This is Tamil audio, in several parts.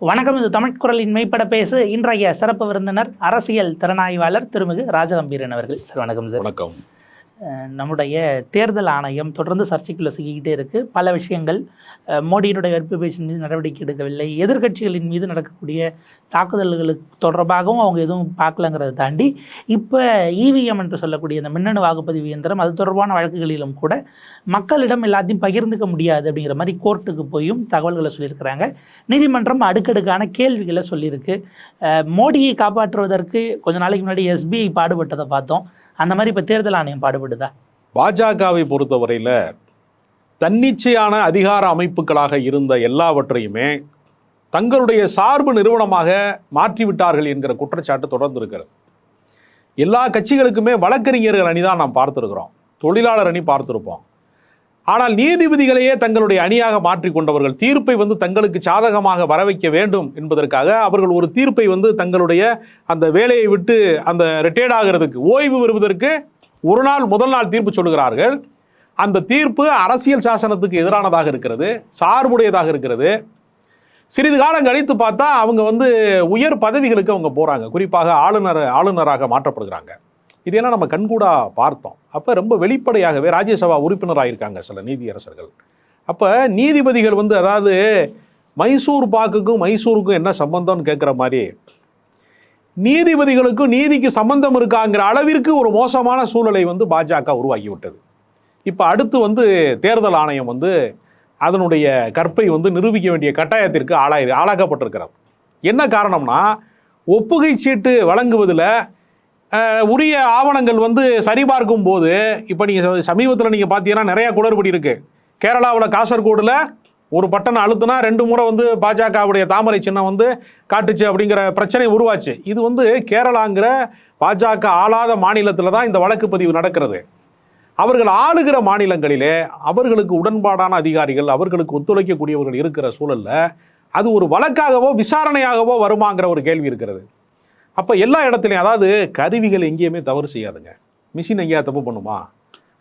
வணக்கம் இது தமிழ்குரலின் மெய்ப்பட பேசு. இன்றைய சிறப்பு விருந்தினர் அரசியல் திறனாய்வாளர் திருமிகு ராஜகம்பீரன் அவர்கள். சார் வணக்கம் சார். வணக்கம். நம்முடைய தேர்தல் ஆணையம் தொடர்ந்து சர்ச்சைக்குள்ளே சிக்கிக்கிட்டே இருக்குது பல விஷயங்கள் மோடியினுடைய வெறுப்பு பேச்சின் மீது நடவடிக்கை எடுக்கவில்லை. எதிர்க்கட்சிகளின் மீது நடக்கக்கூடிய தாக்குதல்களுக்கு தொடர்பாகவும் அவங்க எதுவும் பார்க்கலங்கிறத தாண்டி இப்போ இவிஎம் என்று சொல்லக்கூடிய இந்த மின்னணு வாக்குப்பதிவு இயந்திரம் அது தொடர்பான வழக்குகளிலும் கூட மக்களிடம் எல்லாத்தையும் பகிர்ந்துக்க முடியாது அப்படிங்கிற மாதிரி கோர்ட்டுக்கு போயும் தகவல்களை சொல்லியிருக்கிறாங்க. நீதிமன்றம் அடுக்கடுக்கான கேள்விகளை சொல்லியிருக்கு. மோடியை காப்பாற்றுவதற்கு கொஞ்ச நாளைக்கு முன்னாடி எஸ்பிஐ பாடுபட்டதை பார்த்தோம். அந்த மாதிரி இப்போ தேர்தல் ஆணையம் பாடுபடுதா? பாஜகவை பொறுத்தவரையில் தன்னிச்சையான அதிகார அமைப்புகளாக இருந்த எல்லாவற்றையுமே தங்களுடைய சார்பு நிறுவனமாக மாற்றிவிட்டார்கள் என்கிற குற்றச்சாட்டு தொடர்ந்து இருக்கிறது எல்லா கட்சிகளுக்குமே வழக்கறிஞர்கள் அணி தான் நாம் பார்த்துருக்கிறோம். தொழிலாளர் அணி பார்த்துருப்போம். ஆனால் நீதிபதிகளையே தங்களுடைய அணியாக மாற்றிக் கொண்டவர்கள் தீர்ப்பை வந்து தங்களுக்கு சாதகமாக வர வைக்க வேண்டும் என்பதற்காக அவர்கள் ஒரு தீர்ப்பை வந்து தங்களுடைய அந்த வேலையை விட்டு அந்த ரிட்டையர்ட் ஆகிறதுக்கு ஓய்வு பெறுவதற்கு ஒரு நாள் முதல் நாள் தீர்ப்பு சொல்லுகிறார்கள். அந்த தீர்ப்பு அரசியல் சாசனத்துக்கு எதிரானதாக இருக்கிறது சார்புடையதாக இருக்கிறது. சிறிது காலம் கழித்து பார்த்தா அவங்க வந்து உயர் பதவிகளுக்கு அவங்க போகிறாங்க குறிப்பாக ஆளுநர் ஆளுநராக மாற்றப்படுகிறாங்க. இதெல்லாம் நம்ம கண்கூடா பார்த்தோம். அப்போ ரொம்ப வெளிப்படையாகவே ராஜ்யசபா உறுப்பினராக இருக்காங்க சில நீதியரசர்கள். அப்போ நீதிபதிகள் வந்து அதாவது மைசூர் பாக்குக்கும் மைசூருக்கும் என்ன சம்பந்தம்னு கேட்குற மாதிரி நீதிபதிகளுக்கும் நீதிக்கு சம்பந்தம் இருக்காங்கிற அளவிற்கு ஒரு மோசமான சூழலை வந்து பாஜக உருவாக்கி விட்டது இப்போ அடுத்து வந்து தேர்தல் ஆணையம் வந்து அதனுடைய கற்பை வந்து நிரூபிக்க வேண்டிய கட்டாயத்திற்கு ஆளாய் ஆளாக்கப்பட்டிருக்கிறார் என்ன காரணம்னா ஒப்புகை சீட்டு வழங்குவதில் உரிய ஆவணங்கள் வந்து சரிபார்க்கும் போது இப்போ நீங்கள் சமீபத்தில் நீங்கள் பார்த்தீங்கன்னா நிறையா குளறுபடி இருக்குது கேரளாவில் காசர்கோடில் ஒரு பட்டனை அழுத்தினா ரெண்டு முறை வந்து பாஜகவுடைய தாமரை சின்னம் வந்து காட்டுச்சு அப்படிங்கிற பிரச்சனை உருவாச்சு. இது வந்து கேரளாங்கிற பாஜக ஆளாத மாநிலத்தில் தான் இந்த வழக்கு பதிவு நடக்கிறது. அவர்கள் ஆளுகிற மாநிலங்களிலே அவர்களுக்கு உடன்பாடான அதிகாரிகள் அவர்களுக்கு ஒத்துழைக்கக்கூடியவர்கள் இருக்கிற சூழலில் அது ஒரு வழக்காகவோ விசாரணையாகவோ வருமாங்கிற ஒரு கேள்வி இருக்கிறது. அப்போ எல்லா இடத்துலையும் அதாவது கருவிகள் எங்கேயுமே தவறு செய்யாதுங்க. மிஷின் எங்கேயா தப்பு பண்ணுமா?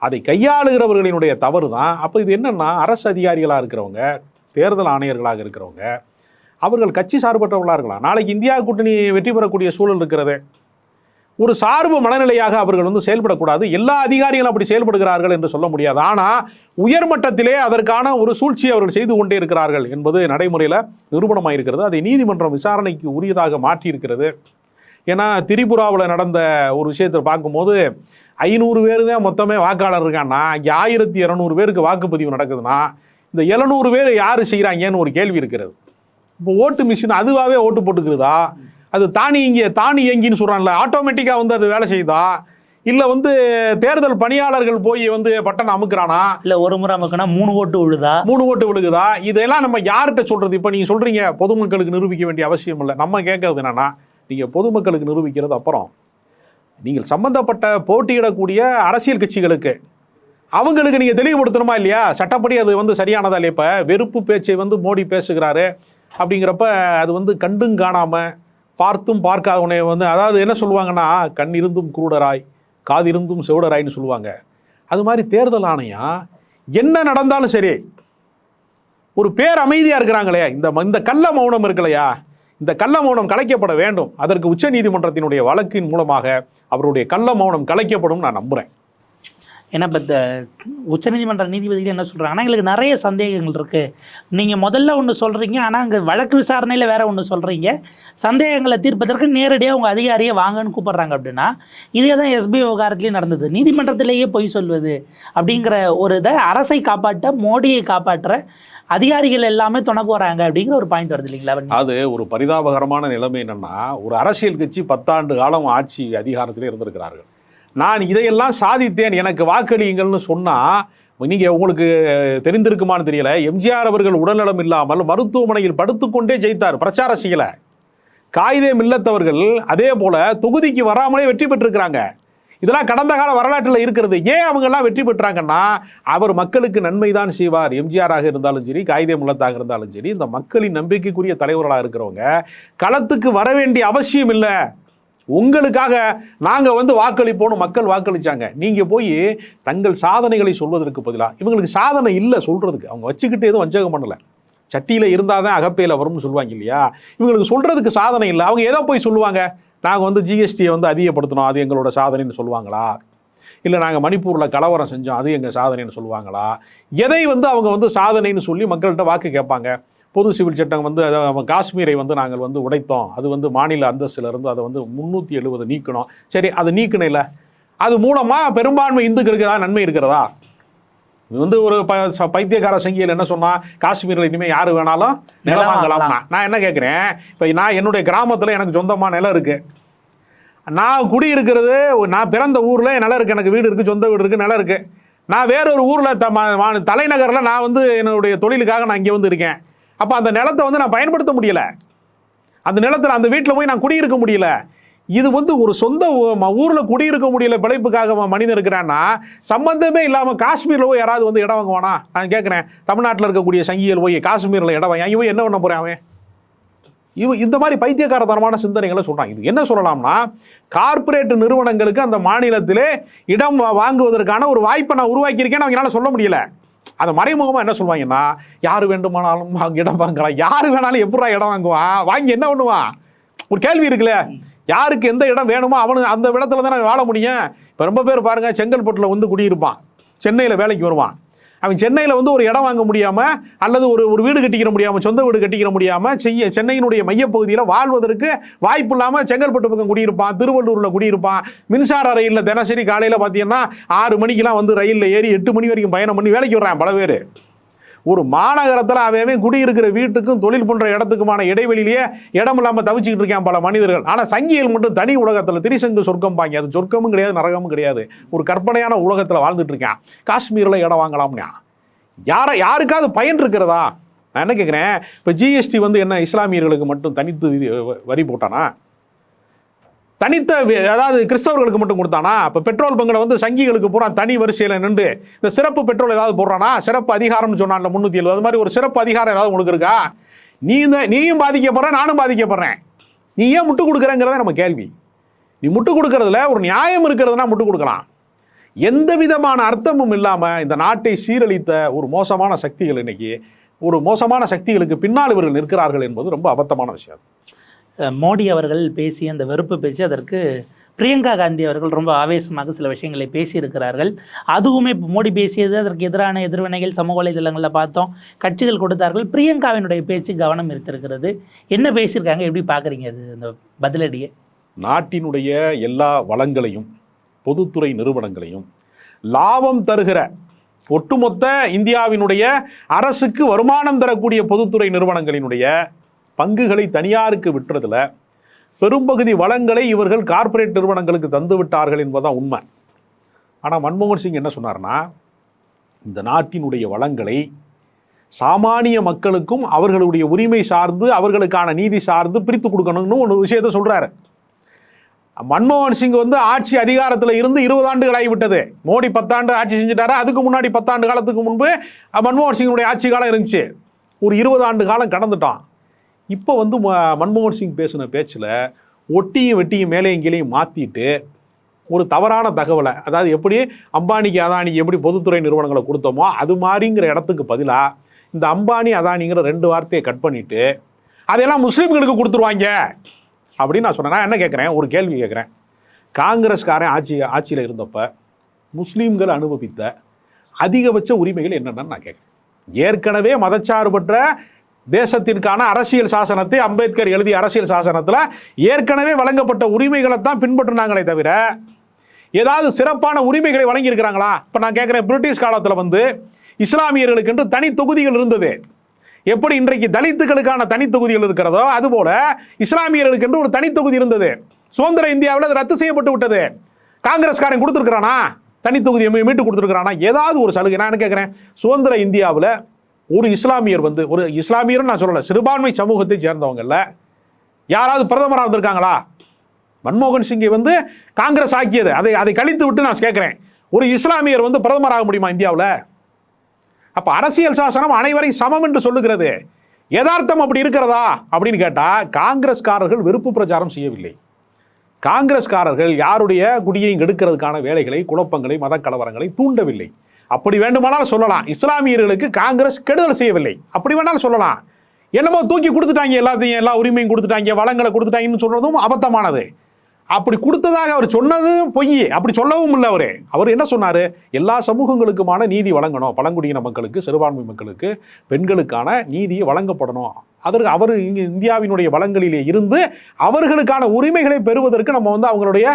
அதை கையாளுகிறவர்களினுடைய தவறு தான் அப்போ இது என்னென்னா அரசு அதிகாரிகளாக இருக்கிறவங்க தேர்தல் ஆணையர்களாக இருக்கிறவங்க அவர்கள் கட்சி சார்பற்றவர்களாக இருக்கலாம். நாளைக்கு இந்தியா கூட்டணி வெற்றி பெறக்கூடிய சூழல் இருக்கிறது. ஒரு சார்பு மனநிலையாக அவர்கள் வந்து செயல்படக்கூடாது. எல்லா அதிகாரிகளும் அப்படி செயல்படுகிறார்கள் என்று சொல்ல முடியாது. ஆனால் உயர்மட்டத்திலே அதற்கான ஒரு சூழ்ச்சியை அவர்கள் செய்து கொண்டே இருக்கிறார்கள் என்பது நடைமுறையில் நிரூபணமாக இருக்கிறது அதை நீதிமன்றம் விசாரணைக்கு உரியதாக மாற்றியிருக்கிறது. ஏன்னா திரிபுராவில் நடந்த ஒரு விஷயத்தை பார்க்கும்போது ஐநூறு பேர் தான் மொத்தமே வாக்காளர் இருக்கான்னா இங்கே ஆயிரத்தி இரநூறு பேருக்கு வாக்குப்பதிவு நடக்குதுன்னா இந்த எழுநூறு பேர் யார் செய்கிறாங்கன்னு ஒரு கேள்வி இருக்கிறது. இப்போ ஓட்டு மிஷின் அதுவாகவே ஓட்டு போட்டுக்கிறதா அது தானி இங்கே தானி இயங்கின்னு சொல்கிறான்ல ஆட்டோமேட்டிக்காக வந்து அது வேலை செய்யுதா? இல்லை வந்து தேர்தல் பணியாளர்கள் போய் வந்து பட்டன் அமுக்குறானா? இல்லை ஒரு முறை நமக்குன்னா மூணு ஓட்டு விழுதா? மூணு ஓட்டு விழுகுதா? இதெல்லாம் நம்ம யார்கிட்ட சொல்கிறது இப்போ நீங்கள் சொல்கிறீங்க பொதுமக்களுக்கு நிரூபிக்க வேண்டிய அவசியம் இல்லை. நம்ம கேட்கறது என்னன்னா நீங்கள் பொதுமக்களுக்கு நிரூபிக்கிறது அப்புறம். நீங்கள் சம்பந்தப்பட்ட போட்டியிடக்கூடிய அரசியல் கட்சிகளுக்கு அவங்களுக்கு நீங்கள் தெளிவுபடுத்தணுமா இல்லையா? சட்டப்படி அது வந்து சரியானதா இல்லையா? இப்போ வெறுப்பு பேச்சை வந்து மோடி பேசுகிறாரு அப்படிங்கிறப்ப அது வந்து கண்டும் காணாமல் பார்த்தும் பார்க்காதவனே வந்து அதாவது என்ன சொல்லுவாங்கன்னா கண் இருந்தும் குருடராய் காது இருந்தும் செவிடராய்ன்னு சொல்லுவாங்க. அது மாதிரி தேர்தல் ஆணையம் என்ன நடந்தாலும் சரி ஒரு பேர் அமைதியாக இருக்கிறாங்களே இந்த ம- இந்த கள்ள மௌனம் இருக்கலையா இந்த கள்ள மௌனம் கலைக்கப்பட வேண்டும். அதற்கு உச்சநீதிமன்றத்தினுடைய வழக்கின் மூலமாக அவருடைய கள்ள மௌனம் கலைக்கப்படும் நான் நம்புகிறேன் ஏன்னா இப்போ இந்த உச்சநீதிமன்ற நீதிபதிகள் என்ன சொல்கிறாங்க ஆனால் எங்களுக்கு நிறைய சந்தேகங்கள் இருக்குது நீங்கள் முதல்ல ஒன்று சொல்கிறீங்க ஆனால் அங்கே வழக்கு விசாரணையில் வேறு ஒன்று சொல்கிறீங்க சந்தேகங்களை தீர்ப்பதற்கு நேரடியாக உங்கள் அதிகாரியை வாங்கன்னு கூப்பிட்றாங்க அப்படின்னா இதே தான் எஸ்பி விவகாரத்துலேயும் நடந்தது. நீதிமன்றத்திலேயே பொய் சொல்வது அப்படிங்கிற ஒரு இதை அரசை காப்பாற்ற மோடியை காப்பாற்ற அதிகாரிகள் எல்லாமே துணை போகிறாங்க அப்படிங்கிற ஒரு பாயிண்ட் வருது இல்லைங்களா அது ஒரு பரிதாபகரமான நிலைமை என்னன்னா ஒரு அரசியல் கட்சி பத்தாண்டு காலம் ஆட்சி அதிகாரத்தில் இருந்திருக்கிறார்கள். நான் இதையெல்லாம் சாதித்தேன் எனக்கு வாக்களியுங்கள்னு சொன்னால் நீங்கள் உங்களுக்கு தெரிந்திருக்குமான்னு தெரியல. எம்ஜிஆர் அவர்கள் உடல்நலம் இல்லாமல் மருத்துவமனையில் படுத்துக்கொண்டே ஜெயித்தார் பிரச்சாரம் செய்யலை காயிதே மில்லத்தவர்கள் அதே போல தொகுதிக்கு வராமலே வெற்றி பெற்றிருக்கிறாங்க. இதெல்லாம் கடந்த கால வரலாற்றில் இருக்கிறது. ஏன் அவங்கெல்லாம் வெற்றி பெற்றாங்கன்னா அவர் மக்களுக்கு நன்மை தான் செய்வார். எம்ஜிஆராக இருந்தாலும் சரி காயிதே முல்லத்தாக இருந்தாலும் சரி இந்த மக்களின் நம்பிக்கைக்குரிய தலைவர்களாக இருக்கிறவங்க களத்துக்கு வர வேண்டிய அவசியம் இல்லை. உங்களுக்காக நாங்கள் வந்து வாக்களிப்போன்னு மக்கள் வாக்களிச்சாங்க. நீங்கள் போய் தங்கள் சாதனைகளை சொல்வதற்கு பதிலாக இவங்களுக்கு சாதனை இல்லை சொல்கிறதுக்கு அவங்க வச்சுக்கிட்டு எதுவும் வஞ்சகம் பண்ணலை. சட்டியில் இருந்தால் தான் அகப்பையில் வரும்னு சொல்லுவாங்க இல்லையா? இவங்களுக்கு சொல்கிறதுக்கு சாதனை இல்லை. அவங்க ஏதோ போய் சொல்லுவாங்க. நாங்கள் வந்து ஜிஎஸ்டியை வந்து அதிகப்படுத்தினோம் அது எங்களோட சாதனைன்னு சொல்லுவாங்களா? இல்லை நாங்கள் மணிப்பூரில் கலவரம் செஞ்சோம் அது எங்கள் சாதனைன்னு சொல்லுவாங்களா? எதை வந்து அவங்க வந்து சாதனைன்னு சொல்லி மக்கள்கிட்ட வாக்கு கேட்பாங்க. பொது சிவில் சட்டம் வந்து அதை காஷ்மீரை வந்து நாங்கள் வந்து உடைத்தோம். அது வந்து மாநில அந்தஸ்திலிருந்து அதை வந்து முந்நூற்றி எழுபது நீக்கணும். சரி அதை இல்லை அது மூலமாக பெரும்பான்மை இந்துக்களுக்கு இருக்கிறதா நன்மை இருக்கிறதா? இது வந்து ஒரு ப ச- பைத்தியக்கார சங்கியில் என்ன சொன்னா காஷ்மீரில் இனிமேல் யார் வேணாலும் நிலம் வாங்கலாம்னா. வாங்கலாம். நான் என்ன கேட்குறேன் இப்போ நான் என்னுடைய கிராமத்தில் எனக்கு சொந்தமாக நிலம் இருக்குது நான் குடியிருக்கிறது ஒரு- நான் பிறந்த ஊரில் நிலம் இருக்குது எனக்கு வீடு இருக்குது சொந்த வீடு இருக்குது நிலம் இருக்குது நான் வேற ஒரு ஊரில் த தலைநகரில் நான் வந்து என்னுடைய தொழிலுக்காக நான் இங்கே வந்து இருக்கேன். அப்போ அந்த நிலத்தை வந்து நான் பயன்படுத்த முடியல. அந்த நிலத்தில் அந்த வீட்டில் போய் நான் குடியிருக்க முடியல. இது வந்து ஒரு சொந்த ஊரில் குடியிருக்க முடியல பிழைப்புக்காக மனிதன் இருக்கிறான்னா சம்பந்தமே இல்லாமல் காஷ்மீரில் போய் யாராவது வந்து இடம் வாங்குவானா? நான் கேட்குறேன் தமிழ்நாட்டில் இருக்கக்கூடிய சங்கிகள் போய் காஷ்மீரில் இடம் வாங்கி போய் என்ன பண்ண போகிறேன் அவன்? இவ இந்த மாதிரி பைத்தியக்காரத்தனமான சிந்தனைகளை சொல்கிறாங்க இது என்ன சொல்லலாம்னா கார்ப்பரேட் நிறுவனங்களுக்கு அந்த மாநிலத்திலே இடம் வாங்குவதற்கான ஒரு வாய்ப்பை நான் உருவாக்கியிருக்கேன்னு அவங்களால சொல்ல முடியல. அதை மறைமுகமாக என்ன சொல்லுவாங்கன்னா யார் வேண்டுமானாலும் அங்கே இடம் வாங்கலாம் யார் வேணாலும் எப்படா இடம் வாங்குவான் வாங்கி என்ன பண்ணுவான் ஒரு கேள்வி இருக்குல்ல. யாருக்கு எந்த இடம் வேணுமோ அவனுக்கு அந்த இடத்துல தானே வாழ முடியும். இப்போ ரொம்ப பேர் பாருங்க செங்கல்பட்டில் வந்து குடியிருப்பான். சென்னையில் வேலைக்கு வருவான். அவன் சென்னையில் வந்து ஒரு இடம் வாங்க முடியாமல் அல்லது ஒரு ஒரு வீடு கட்டிக்கிற முடியாமல் சொந்த வீடு கட்டிக்கிற முடியாமல் செய்ய சென்னையினுடைய மையப்பகுதியில் வாழ்வதற்கு வாய்ப்பு இல்லாமல் செங்கல்பட்டு பக்கம் குடியிருப்பான் திருவள்ளூரில் குடியிருப்பான். மின்சார ரயிலில் தினசரி காலையில் பார்த்தீங்கன்னா ஆறு மணிக்கெலாம் வந்து ரயிலில் ஏறி எட்டு மணி வரைக்கும் பயணம் பண்ணி வேலைக்கு வர்றான் பல பேர். ஒரு மாநகரத்தில் அவன் குடியிருக்கிற வீட்டுக்கும் தொழில் பண்ணுற இடத்துக்குமான இடைவெளியிலேயே இடம் இல்லாமல் தவிச்சிக்கிட்டு இருக்கான் பல மனிதர்கள். ஆனால் சங்கிகள் மட்டும் தனி உலகத்தில் திரிசங்கு சொர்க்கம் பாங்க அது சொர்க்கமும் கிடையாது நரகமும் கிடையாது. ஒரு கற்பனையான உலகத்தில் வாழ்ந்துட்டு இருக்கான். காஷ்மீரில் இடம் வாங்கலாம்னா. யாரை யாருக்காவது பயன் இருக்கிறதா? நான் என்ன கேட்குறேன் இப்போ ஜிஎஸ்டி வந்து என்ன இஸ்லாமியர்களுக்கு மட்டும் தனித்து விதி வரி போட்டானா? தனித்த அதாவது கிறிஸ்தவர்களுக்கு மட்டும் கொடுத்தானா? இப்போ பெட்ரோல் பங்கில் வந்து சங்கிகளுக்கு பூரா தனி வரிசையில் நின்று இந்த சிறப்பு பெட்ரோல் ஏதாவது போடுறானா? சிறப்பு அதிகாரம்னு சொன்னான்ல முந்நூற்றி எழுபது அது மாதிரி ஒரு சிறப்பு அதிகாரம் ஏதாவது உங்களுக்கு இருக்கா? நீ இந்த நீயும் பாதிக்கப்படுற நானும் பாதிக்கப்படுறேன். நீ ஏன் முட்டு கொடுக்குறேங்கிறத நம்ம கேள்வி. நீ முட்டு கொடுக்கறதுல ஒரு நியாயம் இருக்கிறதுனா முட்டு கொடுக்கலாம். எந்த விதமான அர்த்தமும் இல்லாமல் இந்த நாட்டை சீரழித்த ஒரு மோசமான சக்திகள் இன்னைக்கு ஒரு மோசமான சக்திகளுக்கு பின்னால் இவர்கள் நிற்கிறார்கள் என்பது ரொம்ப அபத்தமான விஷயம். மோடி அவர்கள் பேசிய அந்த வெறுப்பு பேச்சு அதற்கு பிரியங்கா காந்தி அவர்கள் ரொம்ப ஆவேசமாக சில விஷயங்களை பேசியிருக்கிறார்கள். அதுவுமே இப்போ மோடி பேசியது அதற்கு எதிரான எதிர்வினைகள் சமூக வலைதளங்களில் பார்த்தோம். கட்சிகள் கொடுத்தார்கள். பிரியங்காவினுடைய பேச்சு கவனம் ஈர்த்திருக்கிறது. என்ன பேசியிருக்காங்க? எப்படி பார்க்குறீங்க அது அந்த பதிலடியை? நாட்டினுடைய எல்லா வளங்களையும் பொதுத்துறை நிறுவனங்களையும் லாபம் தருகிற ஒட்டுமொத்த இந்தியாவினுடைய அரசுக்கு வருமானம் தரக்கூடிய பொதுத்துறை நிறுவனங்களினுடைய பங்குகளை தனியாருக்கு விட்டுறதுல பெரும்பகுதி வளங்களை இவர்கள் கார்ப்பரேட் நிறுவனங்களுக்கு தந்து விட்டார்கள் என்பதுதான் உண்மை. ஆனால் மன்மோகன் சிங் என்ன சொன்னார்னா இந்த நாட்டினுடைய வளங்களை சாமானிய மக்களுக்கும் அவர்களுடைய உரிமை சார்ந்து அவர்களுக்கான நீதி சார்ந்து பிரித்து கொடுக்கணும்னு ஒரு விஷயத்தை சொல்கிறாரு மன்மோகன் சிங் வந்து ஆட்சி அதிகாரத்தில் இருந்து இருபது ஆண்டுகள் ஆகிவிட்டது. மோடி பத்தாண்டு ஆட்சி செஞ்சுட்டாரு? அதுக்கு முன்னாடி பத்தாண்டு காலத்துக்கு முன்பு மன்மோகன் சிங்கினுடைய ஆட்சி காலம் இருந்துச்சு. ஒரு இருபது ஆண்டு காலம் கடந்துட்டான். இப்போ வந்து ம- மன்மோகன் சிங் பேசின பேச்சில் ஒட்டியும் வெட்டியும் மேலேயும் கீழையும் மாற்றிட்டு ஒரு தவறான தகவலை அதாவது எப்படி அம்பானிக்கு அதானிக்கு எப்படி பொதுத்துறை நிறுவனங்களை கொடுத்தோமோ அது மாதிரிங்கிற இடத்துக்கு பதிலாக இந்த அம்பானி அதானிங்கிற ரெண்டு வார்த்தையை கட் பண்ணிவிட்டு அதையெல்லாம் முஸ்லீம்களுக்கு கொடுத்துருவாங்க. அப்படின்னு நான் சொன்னேன். நான் என்ன கேட்குறேன்? ஒரு கேள்வி கேட்குறேன். காங்கிரஸ்காரன் ஆட்சி ஆட்சியில் இருந்தப்போ முஸ்லீம்கள் அனுபவித்த அதிகபட்ச உரிமைகள் என்னென்னு நான் கேட்குறேன். ஏற்கனவே மதச்சார்பற்ற தேசத்திற்கான அரசியல் சாசனத்தை அம்பேத்கர் எழுதிய அரசியல் சாசனத்தில் ஏற்கனவே வழங்கப்பட்ட உரிமைகளை தான் பின்பற்றினாங்களே தவிர ஏதாவது சிறப்பான உரிமைகளை வழங்கியிருக்கிறாங்களா? இப்போ நான் கேட்குறேன் பிரிட்டிஷ் காலத்தில் வந்து இஸ்லாமியர்களுக்கு என்று தனி தொகுதிகள் இருந்தது. எப்படி இன்றைக்கு தலித்துகளுக்கான தனி தொகுதிகள் இருக்கிறதோ அதுபோல இஸ்லாமியர்களுக்கு என்று ஒரு தனி தொகுதி இருந்தது. சுதந்திர இந்தியாவில் அது ரத்து செய்யப்பட்டு விட்டது. காங்கிரஸ்காரன் கொடுத்துருக்குறானா? தனி தொகுதியை மீட்டு கொடுத்துருக்குறானா? ஏதாவது ஒரு சலுகை. நான் என்ன கேட்குறேன்? சுதந்திர இந்தியாவில் ஒரு இஸ்லாமியர் வந்து ஒரு இஸ்லாமியர்னு நான் சொல்லலை சிறுபான்மை சமூகத்தை சேர்ந்தவங்கல்ல யாராவது பிரதமராக இருந்திருக்காங்களா மன்மோகன் சிங்கை வந்து காங்கிரஸ் ஆக்கியது. அதை அதை கழித்து விட்டு நான் கேட்குறேன் ஒரு இஸ்லாமியர் வந்து பிரதமராக முடியுமா இந்தியாவில்? அப்போ அரசியல் சாசனம் அனைவரையும் சமம் என்று சொல்லுகிறது. யதார்த்தம் அப்படி இருக்கிறதா? அப்படின்னு கேட்டால் காங்கிரஸ்காரர்கள் வெறுப்பு பிரச்சாரம் செய்யவில்லை. காங்கிரஸ்காரர்கள் யாருடைய குடியையும் எடுக்கிறதுக்கான வேலைகளை குழப்பங்களை மதக்கலவரங்களை தூண்டவில்லை. அப்படி வேண்டுமானாலும் சொல்லலாம். இஸ்லாமியர்களுக்கு காங்கிரஸ் கெடுதல் செய்யவில்லை. அப்படி வேணாலும் சொல்லலாம். என்னமோ தூக்கி கொடுத்துட்டாங்க எல்லாத்தையும் எல்லா உரிமையும் கொடுத்துட்டாங்க வளங்களை கொடுத்துட்டாங்கன்னு சொல்றதும் அபத்தமானது. அப்படி கொடுத்ததாக அவர் சொன்னதும் பொய் அப்படி சொல்லவும் இல்லை அவர். அவர் என்ன சொன்னார்? எல்லா சமூகங்களுக்குமான நீதி வழங்கணும். பழங்குடியின மக்களுக்கு சிறுபான்மை மக்களுக்கு பெண்களுக்கான நீதி வழங்கப்படணும். அதற்கு அவர் இங்கே இந்தியாவினுடைய வளங்களிலே இருந்து அவர்களுக்கான உரிமைகளை பெறுவதற்கு நம்ம வந்து அவங்களுடைய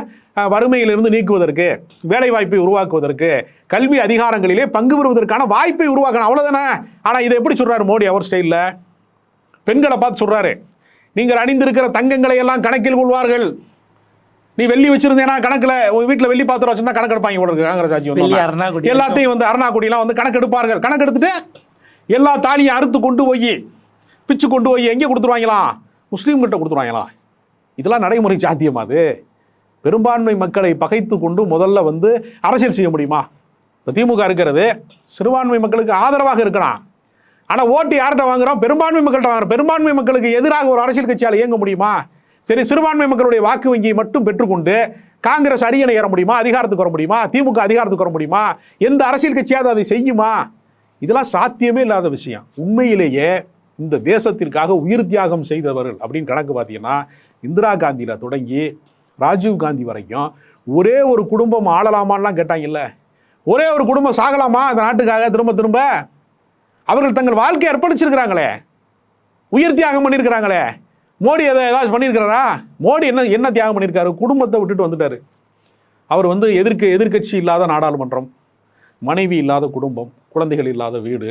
வறுமையிலிருந்து நீக்குவதற்கு வேலைவாய்ப்பை உருவாக்குவதற்கு கல்வி அதிகாரங்களிலே பங்கு பெறுவதற்கான வாய்ப்பை உருவாக்கணும். அவ்வளோதானே ஆனால் இதை எப்படி சொல்கிறாரு மோடி அவர் ஸ்டைலில்? பெண்களை பார்த்து சொல்கிறாரு நீங்கள் அணிந்திருக்கிற தங்கங்களை எல்லாம் கணக்கில் கொள்வார்கள். நீ வெள்ளி வச்சிருந்தேனா கணக்குல உங்க வீட்டுல வெள்ளி பாத்திரம் வச்சிருந்தா கணக்கு எடுப்பாங்க போல இருக்கு காங்கிரஸ் ஆட்சி எல்லாத்தையும் வந்து அருணாக்குடிலாம் வந்து கணக்கு எடுப்பார்கள். கணக்கு எடுத்துட்டு எல்லா தாலியும் அறுத்து கொண்டு போய் பிச்சு கொண்டு போய் எங்கே கொடுத்துருவாங்களாம் முஸ்லீம் கிட்ட கொடுத்துருவாங்களாம் இதெல்லாம் நடைமுறை சாத்தியமா அது? பெரும்பான்மை மக்களை பகைத்து கொண்டு முதல்ல வந்து அரசியல் செய்ய முடியுமா? இப்போ திமுக இருக்கிறது. சிறுபான்மை மக்களுக்கு ஆதரவாக இருக்கலாம். ஆனால் ஓட்டு யார்கிட்ட வாங்குறோம்? பெரும்பான்மை மக்கள்கிட்ட வாங்குறோம். பெரும்பான்மை மக்களுக்கு எதிராக ஒரு அரசியல் கட்சியால் இயங்க முடியுமா? சரி சிறுபான்மை மக்களுடைய வாக்கு வங்கியை மட்டும் பெற்றுக்கொண்டு காங்கிரஸ் அரியணை ஏற முடியுமா? அதிகாரத்துக்கு வர முடியுமா? திமுக அதிகாரத்துக்கு வர முடியுமா? எந்த அரசியல் கட்சியாவது அதை செய்யுமா? இதெல்லாம் சாத்தியமே இல்லாத விஷயம். உண்மையிலேயே இந்த தேசத்திற்காக உயிர் தியாகம் செய்தவர்கள் அப்படின்னு கணக்கு பார்த்தீங்கன்னா இந்திரா காந்தியில் தொடங்கி ராஜீவ் காந்தி வரைக்கும் ஒரே ஒரு குடும்பம் ஆளலாமான்லாம் கேட்டாங்கல்ல? ஒரே ஒரு குடும்பம் சாகலாமா இந்த நாட்டுக்காக திரும்ப திரும்ப? அவர்கள் தங்கள் வாழ்க்கையை அர்ப்பணிச்சிருக்கிறாங்களே. உயிர் தியாகம் பண்ணியிருக்கிறாங்களே. மோடி எதை ஏதாச்சும் பண்ணியிருக்கிறாரா? மோடி என்ன என்ன தியாகம் பண்ணியிருக்காரு? குடும்பத்தை விட்டுட்டு வந்துட்டார். அவர் வந்து எதிர்க்க எதிர்க்கட்சி இல்லாத நாடாளுமன்றம் மனைவி இல்லாத குடும்பம் குழந்தைகள் இல்லாத வீடு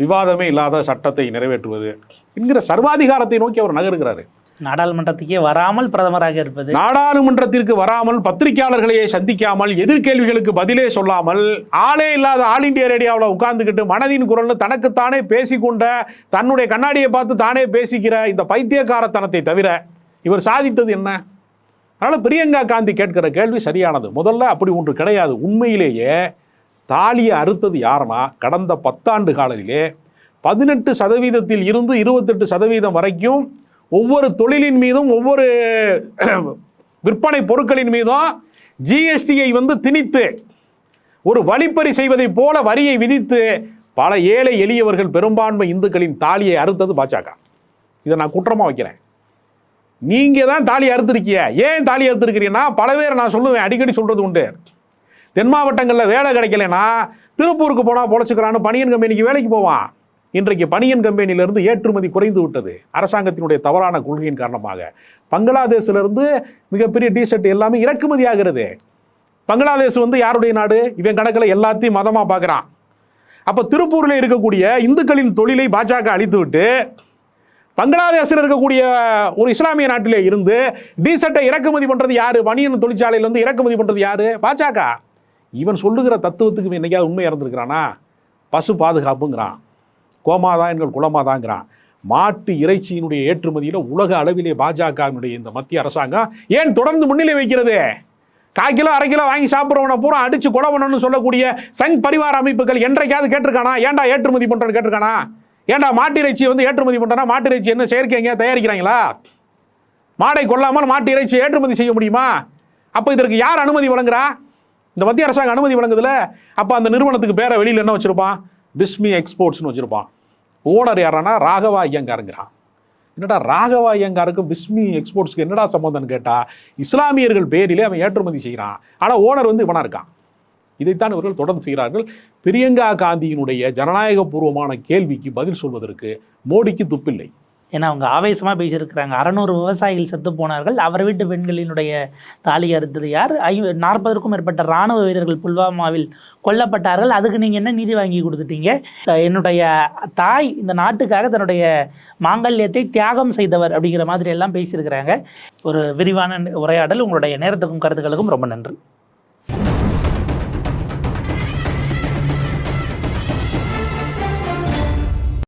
விவாதமே இல்லாத சட்டத்தை நிறைவேற்றுவது என்கிற சர்வாதிகாரத்தை நோக்கி அவர் நகருகிறாரு. நாடாளுமன்றத்துக்கே வராமல் பிரதமராக இருப்பது. நாடாளுமன்றத்திற்கு வராமல் பத்திரிகையாளர்களையே சந்திக்காமல் எதிர்கேள்விகளுக்கு பதிலே சொல்லாமல் ஆளே இல்லாத ஆல் இண்டியா ரேடியோவில் உட்கார்ந்துக்கிட்டு மனதின் குரல்னு தனக்குத்தானே பேசிக்கொண்ட தன்னுடைய கண்ணாடியை பார்த்து தானே பேசிக்கிற இந்த பைத்தியக்காரத்தனத்தை தவிர இவர் சாதித்தது என்ன? அதனால் பிரியங்கா காந்தி கேட்கிற கேள்வி சரியானது. முதல்ல அப்படி ஒன்று கிடையாது. உண்மையிலேயே தாலியை அறுத்தது யாருன்னா கடந்த பத்தாண்டு காலத்திலே பதினெட்டு சதவீதத்தில் இருந்து இருபத்தெட்டு சதவீதம் வரைக்கும் ஒவ்வொரு தொழிலின் மீதும் ஒவ்வொரு விற்பனை பொருட்களின் மீதும் ஜிஎஸ்டியை வந்து திணித்து ஒரு வழிப்பறி செய்வதைப் போல வரியை விதித்து பல ஏழை எளியவர்கள் பெரும்பான்மை இந்துக்களின் தாலியை அறுத்தது பாஜக. இதை நான் குற்றமாக வைக்கிறேன். நீங்கள் தான் தாலி அறுத்துருக்கிய. ஏன் தாலி அறுத்துருக்கிறீங்கன்னா பல பேர் நான் சொல்லுவேன் அடிக்கடி சொல்கிறது உண்டு. தென் மாவட்டங்களில் வேலை கிடைக்கலன்னா திருப்பூருக்கு போனால் பொழைச்சிக்கிறான்னு பனியன் கம்பெனிக்கு வேலைக்கு போவான். இன்றைக்கு பனியன் கம்பெனியிலிருந்து ஏற்றுமதி குறைந்து விட்டது. அரசாங்கத்தினுடைய தவறான கொள்கையின் காரணமாக. பங்களாதேஷிலிருந்து மிகப்பெரிய டிஷர்ட் எல்லாமே இறக்குமதி ஆகிறது பங்களாதேஷ் வந்து யாருடைய நாடு? இவன் கணக்கில் எல்லாத்தையும் மதமாக பார்க்குறான். அப்போ திருப்பூரில் இருக்கக்கூடிய இந்துக்களின் தொழிலை பாஜக அழித்து விட்டு பங்களாதேஷில் இருக்கக்கூடிய ஒரு இஸ்லாமிய நாட்டிலே இருந்து டிஷர்ட்டை இறக்குமதி பண்ணுறது யாரு? பனியன் தொழிற்சாலையிலேருந்து இறக்குமதி பண்ணுறது யாரு? பாஜக. இவன் சொல்லுகிற தத்துவத்துக்கு என்னைக்காவது உண்மை இறந்துருக்கிறானா? பசு பாதுகாப்புங்கிறான். கோமாதான் எங்கள் குலமாதாங்கிறான் மாட்டு இறைச்சியினுடைய ஏற்றுமதியில் உலக அளவிலே பாஜகவினுடைய இந்த மத்திய அரசாங்கம் ஏன் தொடர்ந்து முன்னிலை வைக்கிறது? கால் கிலோ அரை கிலோ வாங்கி சாப்பிட்றவனை பூரா அடிச்சு கொலை பண்ணணும்னு சொல்லக்கூடிய சங் பரிவார அமைப்புகள் என்றைக்காவது கேட்டிருக்கானா? ஏன்டா ஏற்றுமதி பண்ணுறேன்னு கேட்டிருக்கானா? ஏன்டா மாட்டு இறைச்சி வந்து ஏற்றுமதி பண்ணுறா மாட்டு இறைச்சி என்ன செயற்கை தயாரிக்கிறாங்களா? மாடை கொல்லாமல் மாட்டு இறைச்சி ஏற்றுமதி செய்ய முடியுமா? அப்போ இதற்கு யார் அனுமதி வழங்குறா? இந்த மத்திய அரசாங்கம் அனுமதி வழங்குதுல. அப்போ அந்த நிறுவனத்துக்கு பேரை வெளியில் என்ன வச்சுருப்பான்? பிஸ்மி எக்ஸ்போர்ட்ஸ்னு வச்சுருப்பான். ஓனர் யாரானா ராகவா ஐயங்காருங்கிறான். என்னடா ராகவா ஐயங்காருக்கும் பிஸ்மி எக்ஸ்போர்ட்ஸ்க்கு என்னடா சம்மந்தம்னு கேட்டால் இஸ்லாமியர்கள் பேரிலே அவன் ஏற்றுமதி செய்கிறான் ஆனால் ஓனர் வந்து இவனாக இருக்கான். இதைத்தான் இவர்கள் தொடர்ந்து செய்கிறார்கள். பிரியங்கா காந்தியினுடைய ஜனநாயகபூர்வமான கேள்விக்கு பதில் சொல்வதற்கு மோடிக்கு துப்பில்லை. ஏன்னா அவங்க ஆவேசமாக பேசியிருக்கிறாங்க. அறநூறு விவசாயிகள் செத்து போனார்கள். அவர் வீட்டு பெண்களினுடைய தாலி அறுத்தது யார்? ஐ நாற்பதற்கும் மேற்பட்ட இராணுவ வீரர்கள் புல்வாமாவில் கொல்லப்பட்டார்கள். அதுக்கு நீங்கள் என்ன நீதி வாங்கி கொடுத்துட்டீங்க? என்னுடைய தாய் இந்த நாட்டுக்காக தன்னுடைய மாங்கல்யத்தை தியாகம் செய்தவர் அப்படிங்கிற மாதிரி எல்லாம் பேசியிருக்கிறாங்க. ஒரு விரிவான உரையாடல். உங்களுடைய நேரத்துக்கும் கருத்துக்களுக்கும் ரொம்ப நன்றி.